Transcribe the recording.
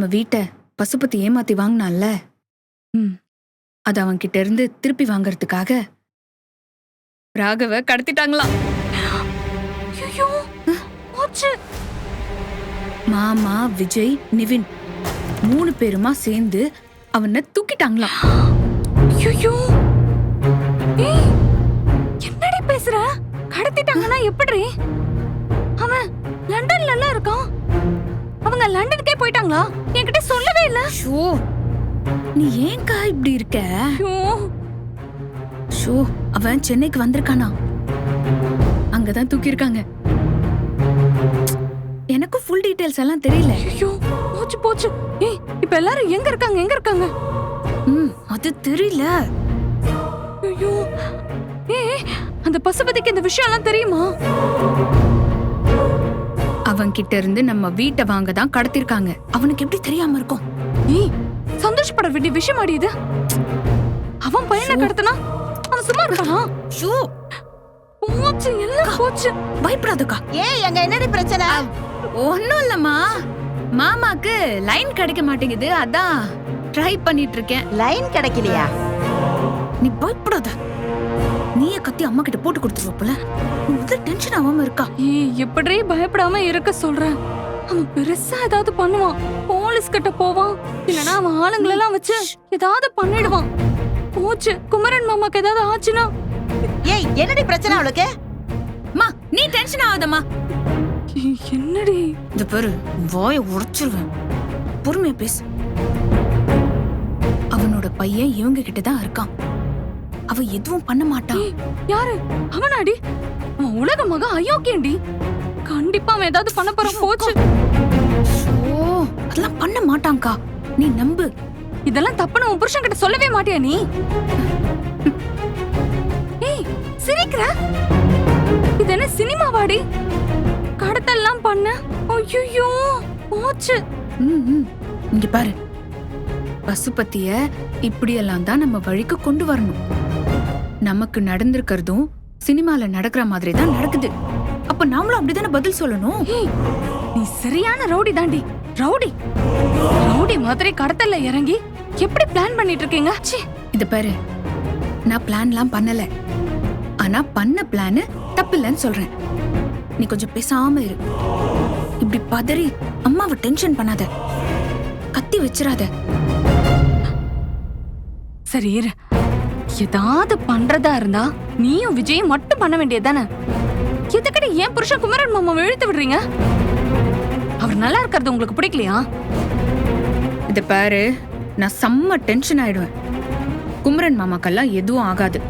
நம்ம வீட்டை பசுபதி ஏமாத்தி வாங்கினான்ல? ம். அது அவன் கிட்ட இருந்து திருப்பி வாங்கறதுக்காக? ராகவ கடத்திட்டாங்களாம் மாமா விஜய் நிவின் மூணு பேருமா சேர்ந்து அவனை தூக்கிட்டாங்களாம் என்னடி பேசுற? கடத்திட்டாங்கன்னா எப்படி அவன் லண்டன்ல எல்லாம் இருக்கான். அவங்க லண்டனுக்கே போயிட்டாங்களா? என்கிட்ட சொல்லவே இல்ல. ஷோ நீ ஏன்க்கா இப்படி இருக்க? ஷோ. அவன் சென்னைக்கு வந்திருக்கானா? அங்கதான் தூக்கியிருக்காங்க. எனக்கும் ஃபுல் டீடைல்ஸ் எல்லாம் தெரியல. ஐயோ போச்சு போச்சு. ஏய் இப்ப எல்லாரும் எங்க இருக்காங்க? எங்க இருக்காங்க? ம் அது தெரியல. ஐயோ. ஏய் அந்த பசுபதிக்கு இந்த விஷயம் எல்லாம் தெரியுமா? அவன் கிட்ட இருந்து நம்ம வீட்டை வாங்க தான் கடத்திருக்காங்க. அவனுக்கு எப்படி தெரியாம இருக்கும்? ஏய் சந்தோஷப்பட வேண்டிய விஷயம் ஆடி இது. அவன் பையனை கடத்தினா அவன் சும்மா இருக்கானா? ஷோ. போச்சு எல்லாம் போச்சு. பயப்படாதக்கா. ஏய் அங்க என்னடி பிரச்சனை? ஒன்னும் இல்லம்மா. மாமாக்கு லைன் கிடைக்க மாட்டேங்குது. அதான் ட்ரை பண்ணிட்டு இருக்கேன். லைன் கிடைக்கலையா? நீ பயப்படாத. நீயே கத்தி அம்மா கிட்ட போட்டு கொடுத்துருவ போல? முதல் டென்ஷன் ஆகாம இருக்கா? ஏய் எப்படி பயப்படாம இருக்க சொல்றேன்? அவன் பெருசா ஏதாவது பண்ணுவான். போலீஸ் கிட்ட போவான். இல்லனா அவன் ஆளுங்களெல்லாம் வச்சு ஏதாவது பண்ணிடுவான். போச்சு. குமரன் மாமாக்கு ஏதாவது ஆச்சுன்னா? ஏய் என்னடி பிரச்சனை அவளுக்கு? அம்மா நீ டென்ஷன் ஆகாதம்மா. என்னடி? இந்த பாரு வாய உடைச்சிருவேன். பொறுமையா பேசு. அவனோட பையன் இவங்க கிட்ட தான் இருக்கான். அவ எதுவும் பண்ண மாட்டான் ஏய், யாரு அவனாடி அவன் உலக மக அயோக்கியண்டி கண்டிப்பா அவன் ஏதாவது பண்ண போறான் போச்சு. ஓ அதெல்லாம் பண்ண மாட்டான்க்கா. நீ நம்பு. இதெல்லாம் தப்புன்னு உன் புருஷன் கிட்ட சொல்லவே மாட்டியா நீ? ஏய் சிரிக்கிற? இது என்ன சினிமாவாடி கடத்தல்லாம் பண்ண. ஐயோ போச்சு. இங்க பாரு. பசுபத்திய இப்படியெல்லாம் தான் நம்ம வழிக்கு கொண்டு வரணும். நமக்கு நடந்திருக்கிறதும் சினிமால நடக்கிற மாதிரி தான் நடக்குது. அப்ப நாமளும் அப்படிதானே பதில் சொல்லணும்? ஏய் நீ சரியான ரவுடி தாண்டி. ரவுடி. ரவுடி மாதிரி கடத்தல்ல இறங்கி எப்படி பிளான் பண்ணிட்டு இருக்கீங்க? ச்சீ. இது பாரு. நான் பிளான்லாம் பண்ணல. ஆனா பண்ண பிளான் தப்பில்லைன்னு சொல்றேன். நீ கொஞ்சம் பேசாம இரு. இப்படி பதறி அம்மாவை டென்ஷன் பண்ணாத. கத்தி வச்சிடாத சரி இரு. ஏதாவது பண்றதா இருந்தா நீயும் விஜயும் மட்டும் பண்ண வேண்டியதுதானே? எதுக்கடி ஏன் புருஷன் குமரன் மாமா இழுத்து விடுறீங்க? அவர் நல்லா இருக்கிறது உங்களுக்கு பிடிக்கலையா? இது பாரு நான் செம்ம டென்ஷன் ஆயிடுவேன். குமரன் மாமாக்கெல்லாம் எதுவும் ஆகாது.